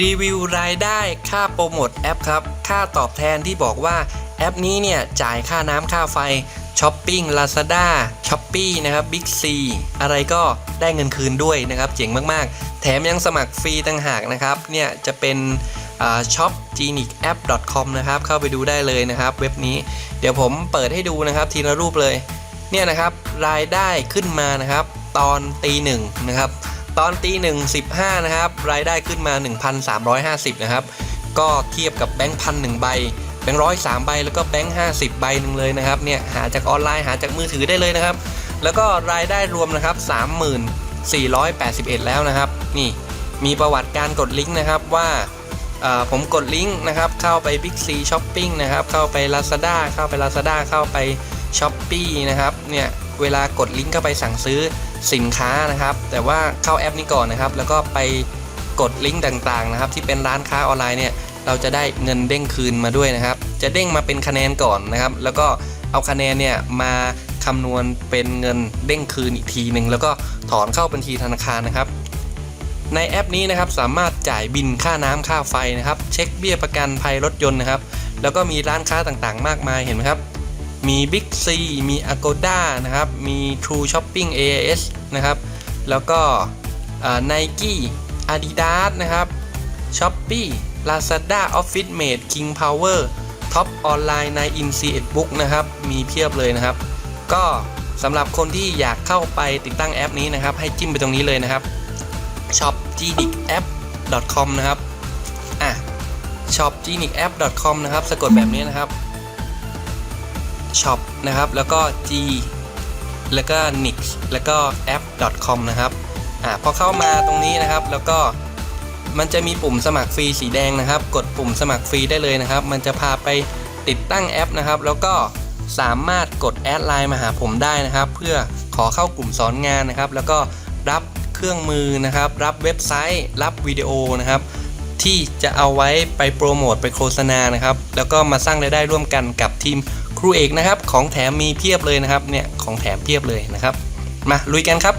รีวิวรายได้ค่าโปรโมทแอปครับ ค่าตอบแทนที่บอกว่าแอปนี้เนี่ยจ่ายค่าน้ำค่าไฟช้อปปิ้ง Lazada s h o p e e นะครับ Big C อะไรก็ได้เงินคืนด้วยนะครับ เจ๋งมากๆ แถมยังสมัครฟรีต่างหากนะครับ เนี่ยจะเป็นช็อป g e n i c app com นะครับ เข้าไปดูได้เลยนะครับ เว็บนี้ เดี๋ยวผมเปิดให้ดูนะครับ ทีละรูปเลย เนี่ยนะครับ รายได้ขึ้นมานะครับ ตอนตีหนึ่งนะครับ ตอนตีหนึ่งสิบห้านะครับ รายได้ขึ้นมา 1,350 นะครับ ก็เทียบกับแบงค์พันหนึ่งใบแบงค์ร้อยสามใบแล้วก็แบงค์ห้าสิบใบหนึ่งเลยนะครับเนี่ยหาจากออนไลน์หาจากมือถือได้เลยนะครับ แล้วก็รายได้รวมนะครับ3481แล้วนะครับ นี่มีประวัติการกดลิงก์นะครับว่าผมกดลิงก์นะครับเข้าไป Big C Shopping นะครับเข้าไป Lazada เข้าไป Lazada เข้าไป s h o p e e นะครับเนี่ย เวลากดลิงก์เข้าไปสั่งซื้อสินค้านะครับ แต่ว่าเข้าแอปนี้ก่อนนะครับ แล้วก็ไปกดลิงก์ต่างๆนะครับ ที่เป็นร้านค้าออนไลน์เนี่ยเราจะได้เงินเด้งคืนมาด้วยนะครับ จะเด้งมาเป็นคะแนนก่อนนะครับ แล้วก็เอาคะแนนเนี่ยมาคำนวณเป็นเงินเด้งคืนอีกทีหนึ่งแล้วก็ถอนเข้าบัญชีธนาคารนะครับ ในแอปนี้นะครับสามารถจ่ายบินค่าน้ำค่าไฟนะครับ เช็คเบี้ยประกันภัยรถยนต์นะครับ แล้วก็มีร้านค้าต่างๆ มากมายเห็นไหมครับ มี Big C มี Agoda นะครับ มี True Shopping AAS นะครับ แล้วก็ไนกี้ Adidas นะครับ Shopee Lazada Office Mate King Power Top Online ใน In c 1 Book นะครับ มีเพียบเลยนะครับ ก็สำหรับคนที่อยากเข้าไปติดตั้งแอปนี้นะครับ ให้จิ้มไปตรงนี้เลยนะครับ shop genicapp com นะครับ อะ shop genicapp com นะครับ สะกดแบบนี้นะครับ shop นะครับ แล้วก็ g แล้วก็ nix แล้วก็ app com นะครับอะพอเข้ามาตรงนี้นะครับ แล้วก็มันจะมีปุ่มสมัครฟรีสีแดงนะครับ กดปุ่มสมัครฟรีได้เลยนะครับ มันจะพาไปติดตั้งแอปนะครับ แล้วก็สามารถกดแอดไลน์มาหาผมได้นะครับ เพื่อขอเข้ากลุ่มสอนงานนะครับ แล้วก็รับเครื่องมือนะครับ รับเว็บไซต์ รับวิดีโอนะครับ ที่จะเอาไว้ไปโปรโมทไปโฆษณานะครับ แล้วก็มาสร้างรายได้ร่วมกันกับทีม ครูเอกนะครับ ของแถมมีเพียบเลยนะครับ เนี่ย ของแถมเพียบเลยนะครับ มาลุยกันครับ